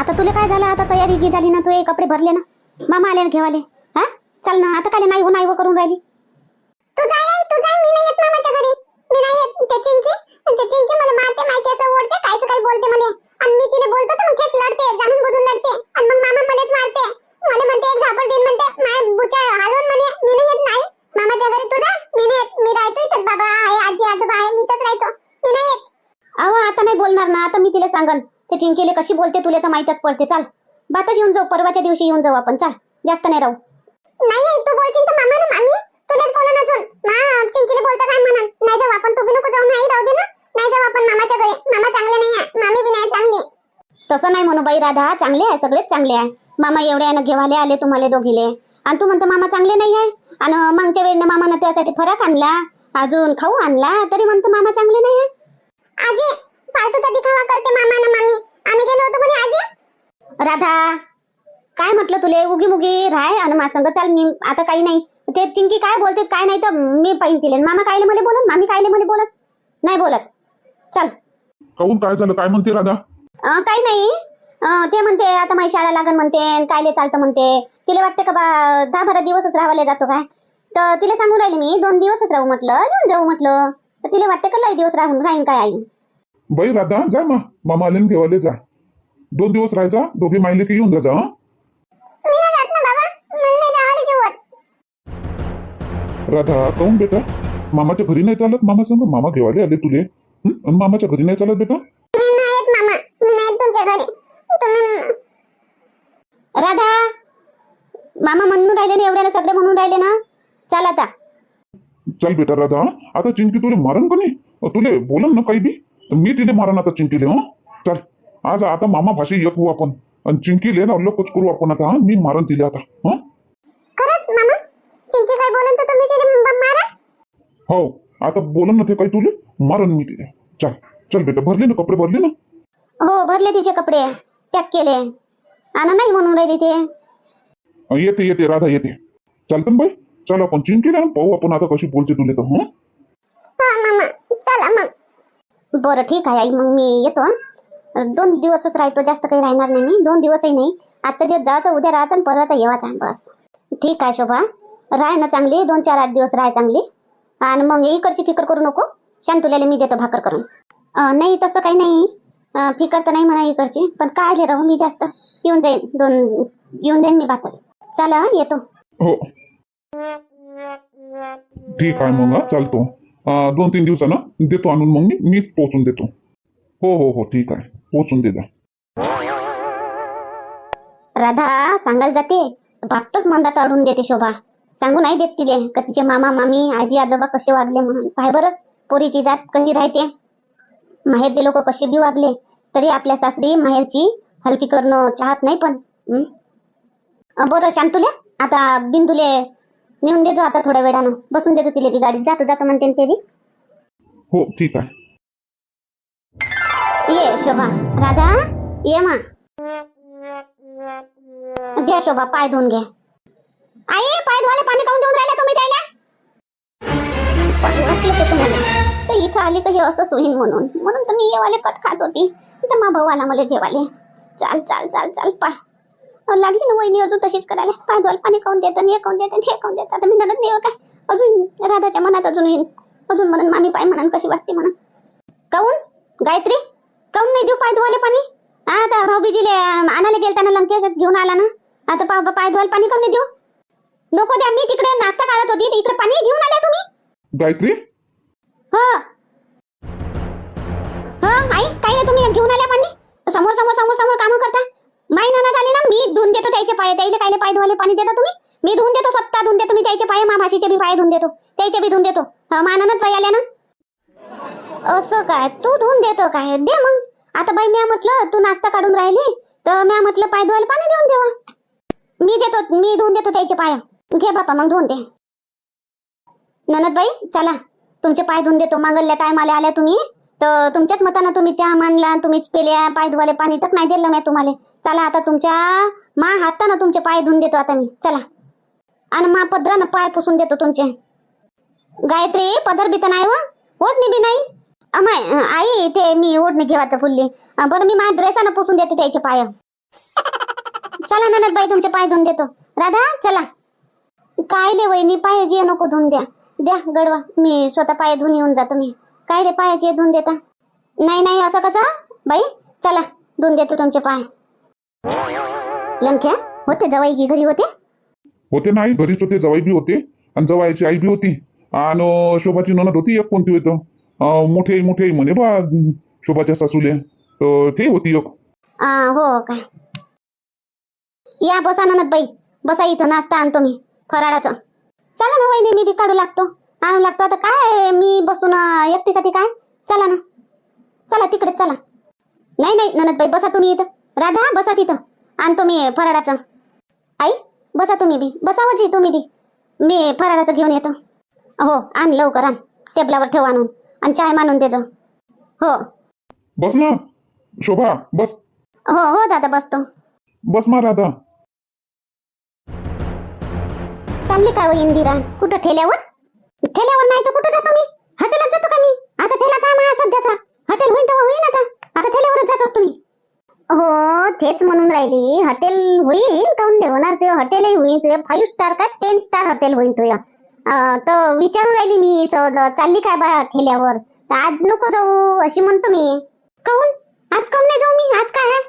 आता तुला काय झालं? आता तयारी की झाली ना तू कपडे भरले ना. मामा आले घेवाले. हा? चल ना आता काय नाही हो नाही हो करून राहिली. तू जाय आई, तू जाय मी नाही येत मामाच्या घरी. मी नाही येत. ते चिंकी ते चिंकी मला मारते माहिती असं ओढते कायचं काही बोलते मला आणि मी तिला बोलतो तर मग तेच लढते जाणून बुजून लढते. आणि मग मामा मलाच मारते. मला म्हणते एक झापड देईन म्हणते माय बुचा हलवून म्हणे मी नाही येत नाही. मामाच्या घरी तू जा मी नाही येत. मी राहतो इथंच बाबा आहे आजी आजोबा आहे मी इथंच राहतो. मी नाही येत. अहो आता नाही बोलणार ना आता मी तिला सांगन. ते चिंकीले कशी बोलते तुला तर माहीतच पडते. चाल बातच येऊन जाऊ. परवाच्या दिवशी येऊन जाऊ आपण. चाल जास्त नाही राहू. नाही आई, तू बोलशील तर मामा ना मामी. तुलाच बोला अजून. मा चिंकीला बोलता काय म्हणा नाही जाऊ आपण. तू बी नको जाऊ नाही राहू दे ना. नाही जाऊ आपण मामाच्या घरी. मामा चांगले नाही आहे. मामी बी नाही चांगली. तसं नाही म्हणू बाई राधा. चांगले आहे सगळेच चांगले आहे. मामा एवढ्यानं घेवाले आले तुम्हाला दोघीले. आणि तू म्हणतो मामा चांगले नाही आहे. आणि मागच्या वेळेनं मामानं तुझ्यासाठी फरक आणला. अजून खाऊ आणला. तरी म्हणतो मामा चांगले नाही आहे. आजी फालतूचा दिखावा करते मामा ना मामी आम्ही गेलो होतो म्हणे आजी राधा. काय म्हटलं तुले? उगी मुगी राय आणि मा संग चाल मी आता काही नाही. ते चिंकी काय बोलते काय नाही तर मी पाहिन तिले. मामा कायले मला बोलत मामी कायले मला बोलत? नाही बोलत. चल. काहून काय झालं? काय म्हणते राधा? अं, काही नाही. अं, ते म्हणते आता माझी शाळा लागन म्हणते अन् कायले चालतं म्हणते. तिला वाटतं का बा दहा बारा दिवसच राहायला जातो काय? तर तिला सांगून राहिले मी दोन दिवसच राहू म्हटलं येऊन जाऊ म्हटलं. तर तिला वाटतं का लई दिवस राहून राहीन काय आई? बाई राधा जा मा. मामा आले घेवाले जा. दोन दिवस राहायचा दोघे मायले की येऊन जा जा हं? मी नाही जात ना बाबा मला नाही जावाले जीवत राधा काहून बेटा? मामाच्या घरी नाही चालत मामा सांग? मामा घेवाले आले तुले. मामाच्या घरी नाही चालत बेटा? राधा मामा म्हणून राहिले ना एवढ्याला सगळे म्हणून राहिले ना? चाल आता. चल बेटा राधा? आता चिंकी तुले मारन का नाही? अ, तुले बोलन ना काही बी? तर मी तिथे मारन आता चिंकीले हं? चल. आज आता मामा भाषे एक होऊ आपण. आणि चिंकीले ना लोकच करू आपण आता हं? मी मारन तिले आता हं? खरंच मामा? चिंकी काय बोलन तर तुम्ही तिला ब- मारा? हो आता बोलन ना ते काही तुले मारन मी तिले. चल चल बेटा भरले ना कपडे भरले ना? हो भरले तिचे कपडे पॅक केले. आणि नाही म्हणून राहिली ते. येते येते राधा येते. चालतं ना बाई चल आपण चिंकीला पाहू आपण आता कशी बोलते तुले तर हं मामा चला मग. बरं ठीक आहे आई मग मी येतो हं. दोन दिवसच राहतो जास्त काही राहणार नाही मी. दोन दिवसही नाही. आत्ता दिवस जायचं उद्या राहायचं आणि परत येवायचं बस. ठीक आहे शोभा. राह ना चांगली दोन चार आठ दिवस राह चांगली. आणि मग इकडची फिकर करू नको. शांतुल्याला मी देतो भाकर करून. नाही तसं काही नाही. फिकर तर नाही म्हणा इकडची. पण काय ले राहू मी जास्त. येऊन जाईन दोन येऊन जाईन मी भातच. चला येतो. हो. ठीक आहे मग चालतो. दोन तीन दिवसानं देतो आणून मग मी मीच पोचून देतो. हो हो हो ठीक आहे. पोचून दे जा राधा सांगायला जाते? भातच मंदात अडून देते शोभा. सांगू नाही देत तिले का तिचे मामा मामी आजी आजोबा कसे वागले म्हणून. पाय बरं पोरीची जात कशी राहते? माहेरचे लोक कसे बी वागले तरी आपल्या सासरी माहेरची हलकी करणं चाहत नाही पण. बरं शांतुल्या आता बिंदुले नेऊन देतो आता थोड्या वेळानं. बसून देतो तिले बी गाडीत. जातो जातो म्हणते न ते बी. हो ठीक आहे. ये शोभा. राधा ये मा. घे शोभा पाय धुवून घ्या. आई पाय धुवायला पाणी काऊन देऊन राहिला तुम्ही त्याला. तर इथं आली का हे असंच होईन म्हणून. म्हणून तर मी येवाले कट खात होती. तर मा भाऊ आला मला घेवाले. चाल चाल चाल चाल पाय. लागली ना वहिनी अजून तशीच करायला. पाय धुवायला पाणी काऊन देतात हे काऊन देतं हे काऊन देतात मी ननद नाही हो काय अजून राधाच्या मनात अजून येईन अजून म्हणून मामी पाय म्हणून कशी वाटते म्हणून. काऊन? गायत्री? काऊन नाही देऊ पाय धुवाले पाणी? हा आता भाऊबीजीले आणायला गेलताना लंकेश घेऊन आला ना. आता पा पाय धुवायला पाणी काऊन नाही देऊ? नको द्या मी तिकडे नाश्ता काढत होती इकडे पाणी घेऊन आल्या तुम्ही. गायत्री? हो. हो आई काय आहे तुम्ही? घेऊन आल्या पाणी? समोर समोर समोर समोर कामं करता. माई ननद आली ना मी धुवून देतो त्याचे पाय. त्याला कायले पाय धुवाले पाणी देता तुम्ही? मी धुवून देतो स्वतः धुवून देतो मी त्याचे पाय मा भाषेचे बी पाय धुवून देतो. त्याचे बी धुवून देतो. हा मा ननद बाई आल्या ना? असं काय? तू धुवून देतो काय? दे मग. आता बाई म्या म्हटलं तू नाश्ता काढून राहिली तर म्या म्हटलं पाय धुवायला पाणी देऊन देवा. मी देतो मी धुवून देतो त्याचे पाय. घे बापा मग धुवून दे. ननद बाई चला. तुमचे पाय धुवून देतो. मागल्या टायमाला आल्या तुम्ही. तर तुमच्याच मतानं तुम्ही चहा मांडला तुम्हीच पेल्या पाय धुवाले पाणी तर नाही दिलं मी तुम्हाला. चला आता तुमच्या मा हातानं तुमचे पाय धुवून देतो आता मी. चला. आणि मा पदरानं पाय पुसून देतो तुमचे. गायत्री पदर बी तर नाही व. ओढणी बी नाही. अमाय आई ते मी ओढणी घेवायचं फुलली. बरं मी माझ्या ड्रेसानं पुसून देतो त्याचे पाय. चला ननद बाई तुमचे पाय धुवून देतो. राधा चला. काय रे वहिनी पाय घे नको धुवून द्या. द्या गडवा. मी स्वतः पाय धुवून येऊन जातो मी. काय रे पाय घे धुवून देता? नाही नाही असं कसं? बाई चला धुवून देतो तुमचे पाय. लंक्या होते जवाई की घरी होते? होते नाही घरीच होते जवाई बी होते. आणि जवायची आई बी होती. आणि शोभाची ननद होती एक कोणती होतं? मोठे मोठे म्हणे बा शोभाच्या सासूले. तर ते होती एक आ, हो काय. या बसा ननद बाई. बसा इथं नाश्ता आणतो मी फराळाचं. चला ना वहिनी मी बी काढू लागतो. आणू लागतो. आता काय मी बसून अं, एकटीसाठी काय? चला ना. चला तिकडे चला. नाही नाही ननद बाई बसा तुम्ही इथं. राधा बसा तिथं. आणतो मी फराळाचं. आई बसा तुम्ही बी. बसा वजी तुम्ही बी. मी फराळाचं घेऊन येतो. हो आण लवकर आण. टेबलावर ठेव आणून. आणि चाय मानून देजो हो. बस ना. शोभा बस. हो हो दादा बसतो. बस मा राधा चालली का हो इंदिरा? कुठं ठेल्यावर? ठेल्यावर नाही तर कुठं जातो मी? हॉटेलात जातो का मी? आता ठेलाचा माझा सध्याचा. हॉटेल होईन तेव्हा होईन आता. आता ठेल्यावरच जात असतो मी. हो तेच म्हणून राहिली. हॉटेल होईल काऊन दे? होणार तुझं हॉटेलही होईल तुझं. फाईव्ह स्टार का टेन स्टार हॉटेल होईल तुझं. अं, तर विचारून राहिली मी सहज चालली काय बा ठेल्यावर. तर आज नको जाऊ अशी म्हणतो मी. काऊन आज काऊन नाही जाऊ मी? आज काय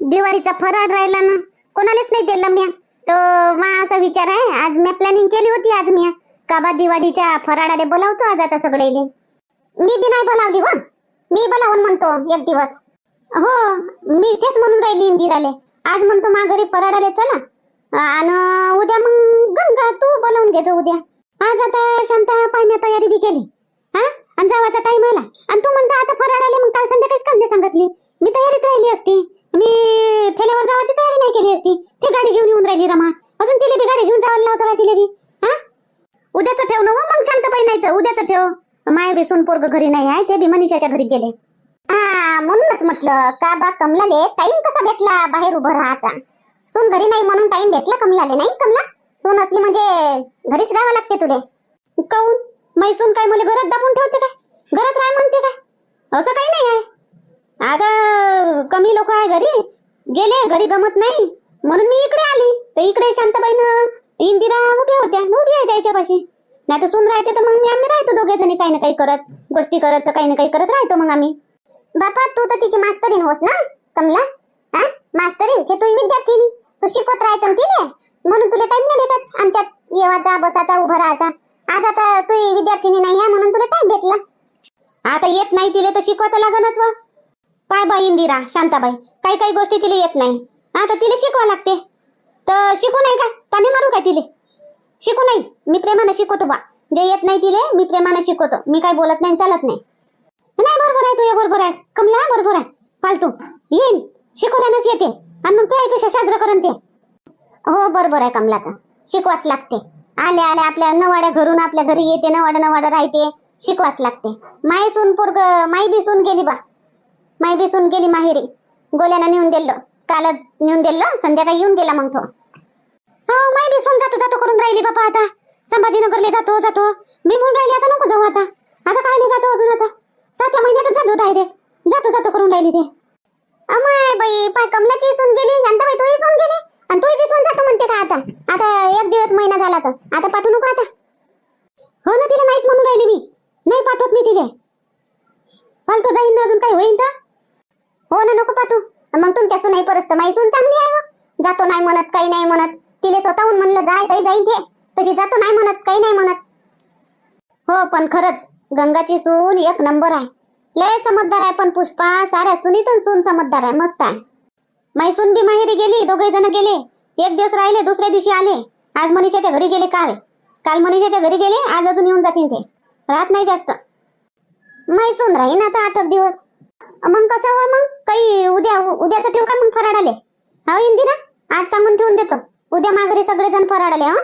दिवाळीचा फराळ राहिला ना. कोणालाच नाही दिला मी तर मा असा विचार आहे आज मी प्लॅनिंग केली होती आज मी का बा दिवाळीच्या फराळाले बोलावतो आज आता सगळे मी बी नाही बोलावली व. मी बोलावून म्हणतो एक दिवस. हो मी तेच म्हणून राहिली इंदिराले. आज म्हणतो मा घरी फराळाले चला. आणि उद्या मग गंगा तू बोलावून घेजो उद्या आज आता शांता पाहण्या तयारी बी केली. हा? आणि जावाचा टाइम आला. आणि तू म्हणता आता फराळाले मग काल संध्याकाळीच काढणे सांगितली. मी तयारीत राहिली असती. मी ठेल्यावर जावाची तयारी नाही केली असती. ती गाडी घेऊन येऊन राहिली रमा. अजून तिला बी गाडी घेऊन जायला लावतो का तिला बी? हा? उद्याचं ठेव ना हो, मग मग शांतबाई नाही तर उद्याचं ठेव. माय बी सून पोरग घरी नाही आहे ते बी मनीषाच्या घरी गेले. हा म्हणूनच म्हटलं का बा कमलाले टाइम कसा भेटला बाहेर उभं राहायचा? सून घरी नाही म्हणून टाइम भेटला कमलाले नाही कमला? सून असली म्हणजे घरीच राहावं लागते तुले. काऊन? मै सून काय मला घरात दाबून ठेवते काय? घरात राह म्हणते काय? असं काही नाही आहे. आता कमी लोक आहे घरी. गेले घरी गमत नाही. म्हणून मी इकडे आली. तर इकडे शांताबाईनं इंदिरा उभ्या होत्या. उभी आहे त्याच्यापाशी नाही तर सून राहते तर मग मी आम्ही राहतो दोघे जणी काही ना काही करत. गोष्टी करत काही ना काही करत राहतो मग आम्ही. बापा तू तर तिची मास्तरीन होस ना कमला? हा? मास्तरीन ते तू विद्यार्थिनी. तू शिकवत राहत ना तिने म्हणून तुला टाइम नाही भेटत. आमच्यात येवाचा बसाचा उभा राहायचा. आज आता तू विद्यार्थिनी नाही आहे म्हणून तुला टाइम भेटला. आता येत नाही तिले तर शिकवत लागणच व. पाय बाई इंदिरा शांताबाई. काही काही गोष्टी तिला येत नाही. आता तिला शिकवा लागते. तर शिकू नाही का? त्याने मारू काय तिले? शिकू नाही. मी प्रेमानं शिकवतो बा. जे येत नाही तिले मी प्रेमानं शिकवतो. मी काही बोलत नाही चालत नाही. नाही बरोबर आहे तुझ्या बरोबर आहे. कमला बरोबर आहे. फालतू. येईन. शिकवल्यानंच येते. आणि मग तुझ्यापेक्षा साजरं करन ते. हो बरोबर आहे कमलाचं. शिकवाच लागते. आल्या आले आपल्या नवाड्या घरून आपल्या घरी येते नवाडा नवाडा राहते. शिकवाच लागते. माई सून पोरग माई बी सून गेली बा. माई बी सून गेली माहेरी. गोल्यानं नेऊन दिलं. कालच नेऊन दिलं संध्याकाळी येऊन गेला मग तो. हो माई बी सून जातो जातो करून राहिली बापा आता. संभाजीनगरले जातो जातो. मी म्हणून राहिली आता नको जाऊ आता. आता काय जातो अजून आता? सातव्या महिन्यातच जातो राहिले जातो जातो करून राहिली ते. अमाय बाई पाय कमलाची सून गेली शांताबाई तूही सून गेली. आणि तूही बी जातो म्हणते का आता? आता एक दिवस महिना झाला तर. आता पाठवू नको आता. हो ना तिला नाहीच म्हणून राहिली मी. नाही पाठवत मी तिथे फालतू जाईन ना अजून काही होईन तर. हो ना नको पाठवू. मग तुमच्या सुनाई परस्त माई सून चांगली आहे हो. जातो नाही म्हणत काही नाही म्हणत. तिले स्वतःहून म्हणलं जाय काही जाईन ते. तशी जातो नाही म्हणत काही नाही म्हणत. हो पण खरंच गंगाची सून एक नंबर आहे. लय समजदार आहे पण पुष्पा साऱ्या सुनीतून सून समजदार आहे. मस्त आहे. माई बी माहेरी गेली दोघे जण गेले. एक दिवस राहिले दुसऱ्या दिवशी आले. आज मनीषाच्या घरी गेले काल. काल मनीषाच्या घरी गेले आज अजून येऊन जातील ते. राहत नाही जास्त. मैसून राहीन आता आठ दिवस. मग कसं हो मग? काही उद्या उद्याचं ठेवू का मग फराड आले हो इंदिरा? आज सांगून ठेवून देतो. उद्या माघारी सगळेजण फराड आले हो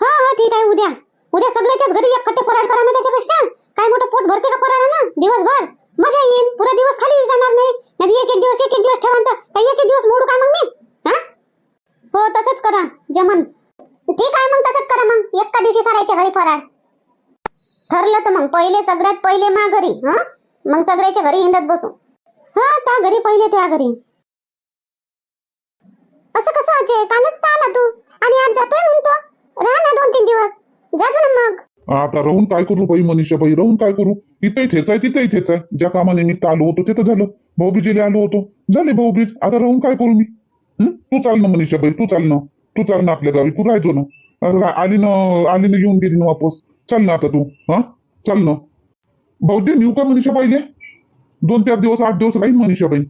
हो ठीक आहे उद्या. उद्या सगळ्याच्याच घरी एक कट्टे फराड करा ना त्याच्यापेक्षा. काय मोठं पोट भरते का फराड ना दिवसभर. मजा येईल. पुरा दिवस खाली जाणार नाही. नाही एक एक दिवस एक एक दिवस ठेवा तर काही एक एक दिवस मोडू का मग मी? हा? हो तसंच करा जमन. ठीक आहे मग तसंच करा मग. एका दिवशी सारायच्या घरी फराड ठरलं तर मग. पहिले सगळ्यात पहिले मा घरी हा? मग सगळ्याच्या घरी हिंडत बसू. हा त्या घरी पहिले त्या घरी. असं कसं अजय कालच तर आला तू. आणि आज जातोय म्हणतो. राहा ना दोन तीन दिवस. जाजो ना मग. आता राहून काय करू बाई मनीषाबाई? राहून काय करू? इथंही ठेचाय आहे ठेचाय. आहे ज्या कामानिमित्त आलो होतो ते तर झालं. भाऊबीजेला आलो होतो. झाले भाऊबीज. आता राहून काय करू मी? तू चाल ना मनीषाबाई तू चाल ना. तू चाल ना आपल्या गावी. तू राहायचो ना. आली ना आली ना येऊन गेली ना वापस. चाल ना आता तू. हा? चाल ना. भाऊजी नेऊ का मनीषाबाईले? दोन चार दिवस आठ दिवस राहील मनीषाबाई.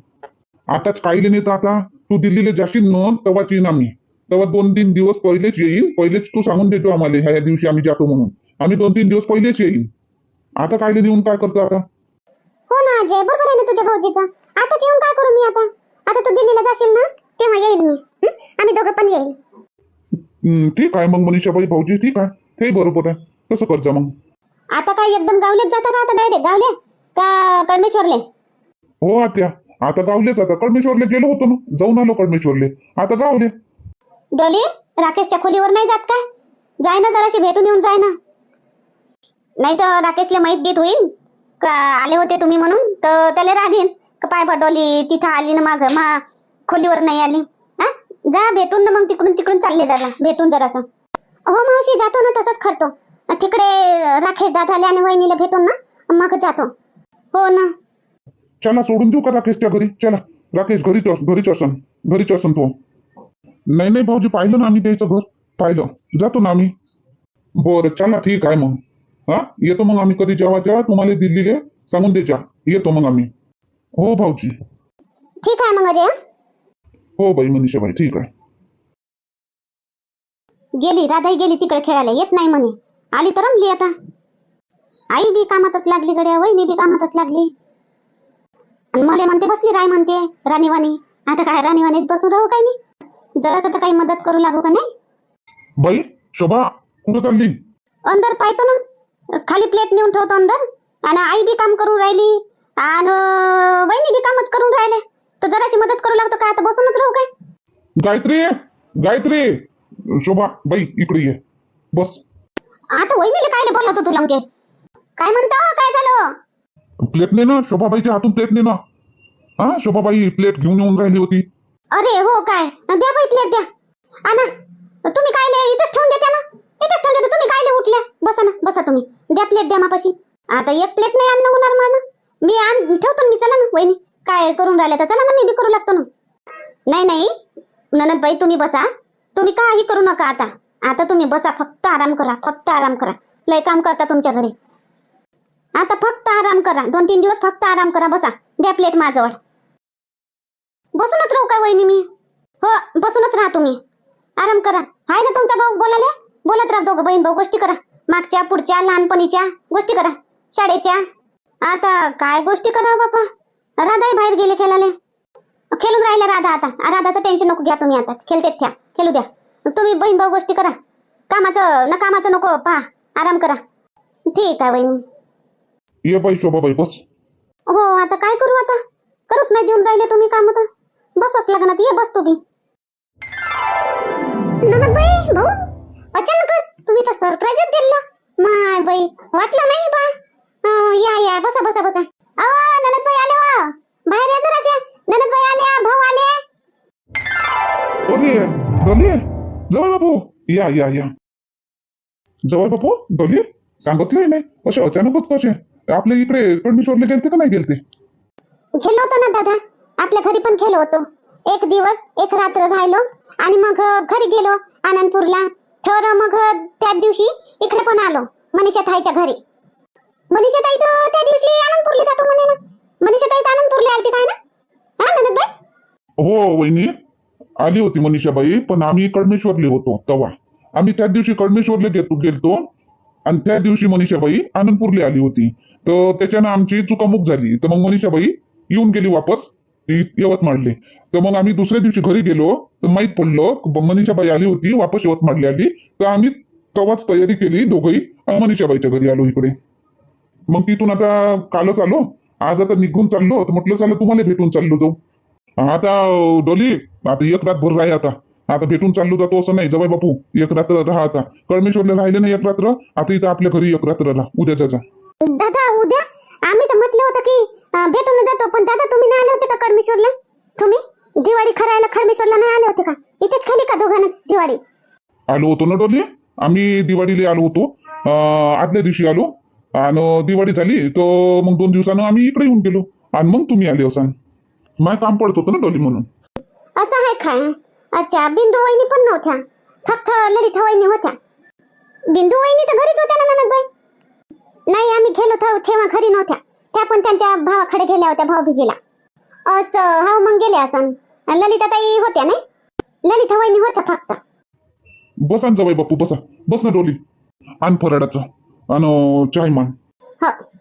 आताच काहीले नाही तर आता. तू दिल्लीला जाशील ना तेव्हाच येईन आम्ही. तेव्हा दोन तीन दिवस पहिलेच येईन. पहिलेच तू सांगून देतो आम्हाला ह्या दिवशी आम्ही जातो म्हणून. आम्ही दोन तीन दिवस पहिलेच येईन. आता कायले नेऊन काय करतो आता? हो ना अजय बरोबर आहे ना तुझ्या भाऊजीचं. आता जेवण काय करू मी आता? आता तू दिल्लीला जाशील ना तेव्हा येईल मी. हं? आम्ही दोघं पण येईल. हं, ठीक आहे मग मनीषाबाई भाऊजी ठीक आहे. ते बरोबर आहे. तसं करजा मग. आता काय एकदम गावलेच जाता का आता डायरेक्ट गावले? का कडमेश्वरले हो आत्या. आता गावलेच आता. कडमेश्वरले गेलो होतो ना. जाऊन आलो कडमेश्वरले आता गावले. डोली राकेशच्या खोलीवर नाही जात काय? जाय ना जराशी भेटून येऊन जाय ना. नाही तर राकेशला माहीत देत होईल का आले होते तुम्ही म्हणून? तर त्याला रागीन का पाय पाठवली तिथं आली ना माग मा खोलीवर नाही आली. हा? जा भेटून ना मग तिकडून तिकडून चालले जरा भेटून जरासं. हो मावशी जातो ना तसंच खरतो तिकडे राकेश दादाला आणि वहिनीला भेटून ना मग जातो. हो ना. चला सोडून देऊ का राकेशच्या घरी? चला. राकेश घरीच अस- घरीच असन. घरीच असन तो. नाही नाही भाऊजी पाहिलं ना आम्ही त्याचं घर. पाहिलं. जातो ना आम्ही. बरं चला ठीक आहे मग. हा? येतो मग आम्ही कधी? जेव्हा जेव्हा तुम्हाला दिल्लीला सांगून द्यायच्या येतो मग आम्ही. हो भाऊजी. ठीक आहे मग अजय हं? हो बाई मनीषाबाई ठीक आहे. गेली राधाई गेली तिकडे खेळायला. येत नाही म्हणे. आली तर रमली आता. आई बी कामातच लागली गड्या वहिनी बी कामातच लागली. आणि मला म्हणते बसली राय म्हणते राणीवाणी. आता काय राणीवाणीत बसून राहू काय मी? जरासं तर काही मदत करू लागू का नाही? बाई शोभा कुठं चालली? अंदर पाहतो ना. खाली प्लेट नेऊन ठेवतो अंदर. आणि आई बी काम करून राहिली. आणि वहिनी बी कामच करून राहिले. तर जराशी मदत करू लागतो काय आता बसूनच राहू काय? गायत्री गायत्री. शोभा बाई इकडे ये. बस. आता वहिनीला काय बोलवतो तू लंके काय म्हणतो? काय झालं? प्लेट ने ना शोभाबाईच्या हातून प्लेट ने ना. हा शोभाबाई प्लेट घेऊन येऊन राहिली होती. अरे हो काय? द्या बाई प्लेट द्या. आणा. तुम्ही काय इथंच ठेवून देत्या ना? इथंच ठेवले तुम्ही गायले उठल्या. बसा ना बसा तुम्ही. द्या प्लेट द्या मापाशी. आता एक प्लेट नाही आणणं होणार मग मी आण ठेवतो मी चला ना वहिनी. काय करून राहिले तर चला ना मी बी करू लागतो ना. नाही नाही. ननद बाई तुम्ही बसा. तुम्ही काही करू नका आता. आता तुम्ही बसा फक्त आराम करा फक्त आराम करा. लय काम करता तुमच्या घरी. आता फक्त आराम करा. दोन तीन दिवस फक्त आराम करा. बसा. द्या प्लेट माझ्यावर. बसूनच राहू काय वहिनी मी? हो बसूनच राहा तुम्ही. आराम करा. हाय ना तुमचा भाऊ बोलायला? बोलत राहा दोघं बहीण भाऊ गोष्टी करा. मागच्या पुढच्या लहानपणीच्या गोष्टी करा. शाळेच्या. आता काय गोष्टी करा बापा? राधाही बाहेर गेले खेळाले खेळून राहिले राधा आता. राधाचं टेन्शन नको घ्या तुम्ही आता. खेळतेत त्या. खेळू द्या. तुम्ही बहीण भाऊ गोष्टी करा. कामाचं ना कामाचं नको पहा. आराम करा. ठीक आहे वहिनी. ये बाई शोभाबाई बस. हो आता काय करू आता? करूच नाही देऊन राहिले तुम्ही काम आता. बसच लागणार ये बस तू बी. ननदबाई भाऊ. अचानकच तुम्ही तर सरप्राईजच दिलं माय बाई वाटलं नाही बा. या या बसा बसा बसा. अहो ननदबाई आले वा बाहेर या जराशा. ननदबाई आल्या भाऊ आले अरे दले जवळ बापू. या या या. जवळ बापू दले सांगितलंय नाही असे अचानकच कसे? आपल्या इकडे कडमेश्वरला गेलते का नाही गेलते? खेळलो होतो ना दादा. आपल्या घरी पण खेळलो होतो. एक दिवस एक रात्र राहिलो आणि मग घरी गेलो आनंदपूरला. तर मग त्याच दिवशी इकडे पण आलो मनीषा ताईच्या घरी. मनीषा ताई तर त्या दिवशी आनंदपूरला जातो म्हणे ना. मनीषा ताई तर आनंदपूरला आलती काय ना? हा ननदबाई हो वहिनी. आली होती मनीषाबाई पण आम्ही कडमेश्वरले होतो तेव्हा आम्ही त्याच दिवशी कडमेश्वरले गेलो गेलतो आणि त्या दिवशी मनीषाबाई आनंदपूरले आली होती. तर त्याच्यानं आमची चुकामुक झाली. तर मग मनीषाबाई येऊन गेली वापस. यवतमाळले तर मग आम्ही दुसऱ्या दिवशी घरी गेलो तर माहीत पडलं मनीषा बाई आली होती वापस यवतमाळली आली. तर आम्ही तेव्हाच तयारी केली दोघही मनीषा बाईच्या घरी आलो इकडे. मग तिथून आता कालच आलो. आज आता निघून चाललो. तर म्हटलं चाललं तुम्हाला भेटून चाललो जाऊ. आता डोली आता एक रातभर राही आता. आता भेटून चाललो जातो असं नाही. जवळ बापू एक रात्र राहा आता. कळमेश्वरला राहिले नाही एक रात्र. आता इथं आपल्या घरी एक रात्र राहा. उद्याचा दादा उद्या आम्ही तर म्हटलं होतं की भेटून जातो पण दादा तुम्ही नाही आले होते का कडमेश्वरला तुम्ही? दिवाळी खरायला खडमेश्वरला नाही आले होते का? इथेच खाली का दोघांना दिवाळी? आलो होतो ना डोली? आम्ही दिवाळीला आलो होतो. अं, आदल्या दिवशी आलो. आणि दिवाळी झाली तर मग दोन दिवसानं आम्ही इकडे येऊन गेलो. आणि मग तुम्ही आले असाल माय काम पडत होतं ना डोली म्हणून. असं आहे काय अच्छा बिंदू वहिनी पण नव्हत्या. फक्त ललिता वहिनी होत्या. बिंदू वहिनी तर घरीच होत्या ना ननदबाई नाही आम्ही गेलो था तेव्हा घरी नव्हत्या. त्या पण त्यांच्या भावाकडे गेल्या होत्या भाऊबीजेला. असं हा मग गेल्या असन. ललिता ताई होत्या नाही? ललिता वहिनी होत्या फक्त. बसा ना जवाई बापू बसा. बस ना डोली. आण फराडाचं. आणि चाय मान हो.